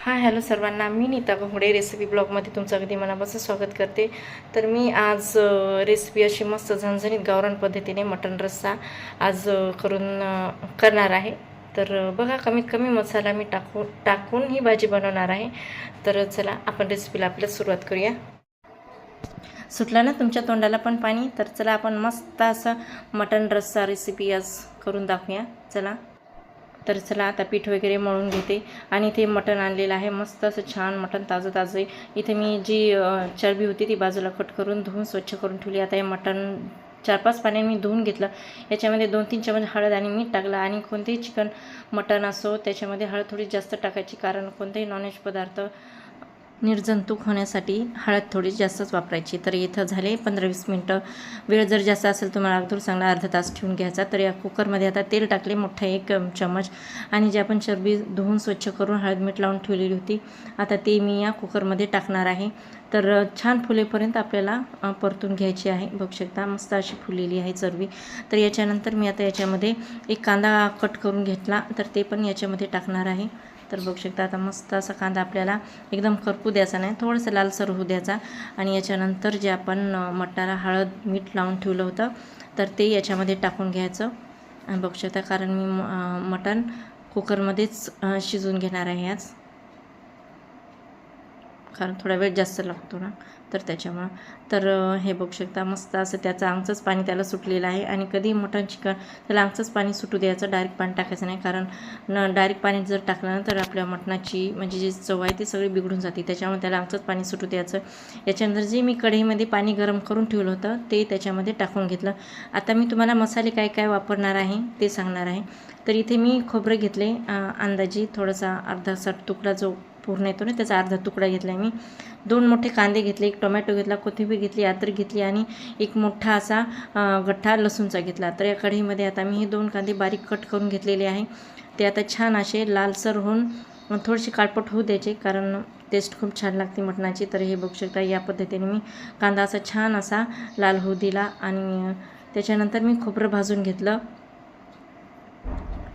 Hi hello सर्वांना. मी नीता घोंगडे recipe ब्लॉगमध्ये तुमचं अगदी मनापासून स्वागत करते. तर मी आज रेसिपी अशी मस्त झणझणीत गावरान पद्धतीने मटण रस्सा आज करून करणार आहे. तर बघा कमीत कमी मसाला मी टाकून टाकून ही भाजी बनवणार आहे. तर चला आपण रेसिपीला आपल्या सुरुवात करूया. सुटला ना तुमच्या तोंडाला पण पाणी? तर चला आपण मस्त असं मटण रस्सा रेसिपी आज करून दाखवूया. चला. तर चला आता पीठ वगैरे मळून घेते. आणि ते मटण आणलेलं आहे. मस्त असं छान मटण ताजं ताजं. आहे इथे मी जी चरबी होती ती बाजूला कट करून धुवून स्वच्छ करून ठेवली. आता हे मटण चार पाच पाण्याने मी धुवून घेतलं. याच्यामध्ये दोन तीन चमच हळद आणि मीठ टाकलं. आणि कोणतेही चिकन मटण असो त्याच्यामध्ये हळद थोडी जास्त टाकायची. कारण कोणतेही नॉनव्हेज पदार्थ निर्जंतुक होण्यासाठी हळद थोडी जास्तच वापरायची. तर इथं झाले पंधरा वीस मिनटं. वेळ जर जास्त असेल तुम्हाला अगदी चांगला अर्धा तास ठेवून घ्यायचा. तर या कुकरमध्ये आता तेल टाकले मोठा एक चम्मच. चमच आणि जे आपण चरबी धुवून स्वच्छ करून हळद मीठ लावून ठेवलेली होती आता ते मी या कुकरमध्ये टाकणार आहे. तर छान फुलेपर्यंत आपल्याला परतून घ्यायची आहे. बघू शकता मस्त अशी फुलेली आहे चरबी. तर याच्यानंतर मी आता याच्यामध्ये एक कांदा कट करून घेतला. तर ते पण याच्यामध्ये टाकणार आहे. तर बघू शकता आता मस्त असा कांदा आपल्याला एकदम करपू द्यायचा नाही थोडंसं लालसर होऊ द्यायचा. आणि याच्यानंतर जे आपण मटाला हळद मीठ लावून ठेवलं होतं तर ते याच्यामध्ये टाकून घ्यायचं. आणि बघू शकता कारण मी म- मटण कुकरमध्येच शिजून शिजवून घेणार आहे आज. कारण थोडा वेळ जास्त लागतो ना. तर त्याच्यामुळं. तर हे बघू शकता मस्त असं त्याचं आमचंच पाणी त्याला सुटलेलं आहे. आणि कधी मटण चिकन त्याला आमचंच पाणी सुटू द्यायचं डायरेक्ट पाणी टाकायचं नाही. कारण न डायरेक्ट पाणी जर टाकलं ना तर आपल्या मटणाची म्हणजे जी चव आहे ती सगळी बिघडून जाते. त्याच्यामुळे त्याला आमचंच पाणी सुटू द्यायचं. याच्यानंतर जे मी कढईमध्ये पाणी गरम करून ठेवलं होतं ते त्याच्यामध्ये टाकून घेतलं. आता मी तुम्हाला मसाले काय काय वापरणार आहे ते सांगणार आहे. तर इथे मी खोबरं घेतले. अंदाजे थोडासा अर्धासा तुकडा जो पूर्ण येतो ना त्याचा अर्धा तुकडा घेतला आहे मी. दोन मोठे कांदे घेतले एक टोमॅटो घेतला कोथिंबीर घेतली अद्रक घेतली आणि एक मोठा असा गठ्ठा लसूणचा घेतला. तर या कढईमध्ये आता मी हे दोन कांदे बारीक कट करून घेतलेले आहे. ते आता छान असे लालसर होऊन थोडीशी काळपट होऊ द्यायचे कारण टेस्ट खूप छान लागते मटणाची. तर हे बघू शकता या पद्धतीने मी कांदा असा छान असा लाल होऊ दिला आणि त्याच्यानंतर मी खोबरं भाजून घेतलं.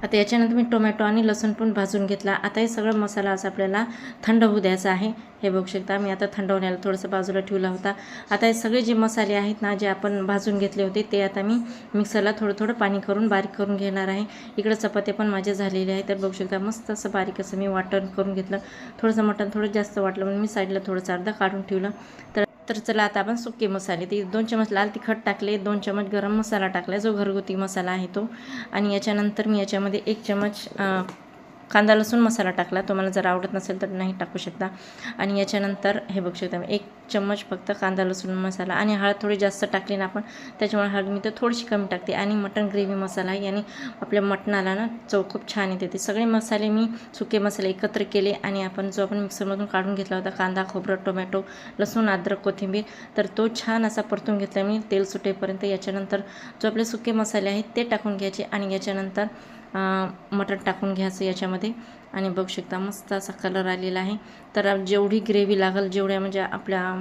आता याच्यानंतर मी टोमॅटो आणि लसूण पण भाजून घेतला. आता हे सगळं मसाला असा आपल्याला थंड होऊ द्यायचा आहे. हे बघू शकता मी आता थंड होण्याला थोडंसं बाजूला ठेवला होता. आता हे सगळे जे मसाले आहेत ना जे आपण भाजून घेतले होते ते आता मी मिक्सरला थोडं थोडं पाणी करून बारीक करून घेणार आहे. इकडं चपात्या पण माझ्या झालेले आहे तर बघू शकता मस्त असं बारीक असं मी वाटण करून घेतलं. थोडंसं मटण थोडं जास्त वाटलं म्हणून मी साईडला थोडंसं अर्धा काढून ठेवलं. तर तर चला आता आपण सुके मसाले ते दोन चमच लाल तिखट टाकले दोन चमच गरम मसाला टाकला जो घरगुती मसाला आहे तो. आणि याच्यानंतर मी याच्यामध्ये एक चमच कांदा लसूण मसाला टाकला. तुम्हाला जर आवडत नसेल तर नाही टाकू शकता. आणि याच्यानंतर हे बघू शकता मी एक चम्मच फक्त कांदा लसूण मसाला आणि हळद थोडी जास्त टाकली ना आपण त्याच्यामुळे हळद मी तर थोडीशी कमी टाकते. आणि मटण ग्रेव्ही मसाला याने आपल्या मटणाला ना चव खूप छान येते. ते सगळे मसाले मी सुके मसाले एकत्र केले आणि आपण जो आपण मिक्सरमधून काढून घेतला होता कांदा खोबरं टोमॅटो लसूण अद्रक कोथिंबीर तर तो छान असा परतून घेतला मी. तेल सुटेपर्यंत याच्यानंतर जो आपले सुके मसाले आहेत ते टाकून घ्यायचे आणि याच्यानंतर मटण टाकून घ्यायचं याच्यामध्ये. आणि बघू शकता मस्त असा कलर आलेला आहे. तर जेवढी ग्रेव्ही लागेल जेवढ्या म्हणजे आपल्या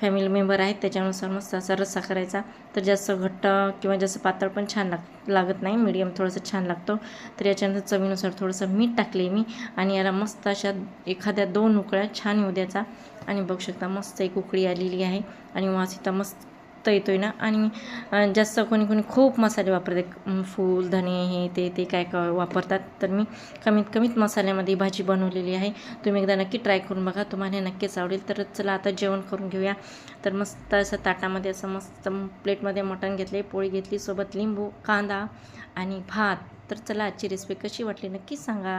फॅमिली मेंबर आहेत त्याच्यानुसार मस्त असा रस्सा करायचा. तर जास्त घट्ट किंवा जास्त पातळ पण छान लाग लागत नाही. मीडियम थोडंसं छान लागतो. तर याच्यानंतर चवीनुसार थोडंसं मीठ टाकले मी. आणि याला मस्त अशा एखाद्या दोन उकळ्या छान येऊ द्यायचा. आणि बघू शकता मस्त एक उकळी आलेली आहे. आणि वास इथं मस्त येतोय ना. आणि जास्त कोणी कोणी खूप मसाले वापरते फूल धने हे ते ते काय काय वापरतात. तर मी कमीत कमीत मसाल्यामध्ये भाजी बनवलेली आहे. तुम्ही एकदा नक्की ट्राय करून बघा. तुम्हाला हे नक्कीच आवडेल. तर चला आता जेवण करून घेऊया. तर मस्त असं ताटामध्ये असं मस्त प्लेटमध्ये मटण घेतले पोळी घेतली सोबत लिंबू कांदा आणि भात. तर चला आजची रेसिपी कशी वाटली नक्कीच सांगा.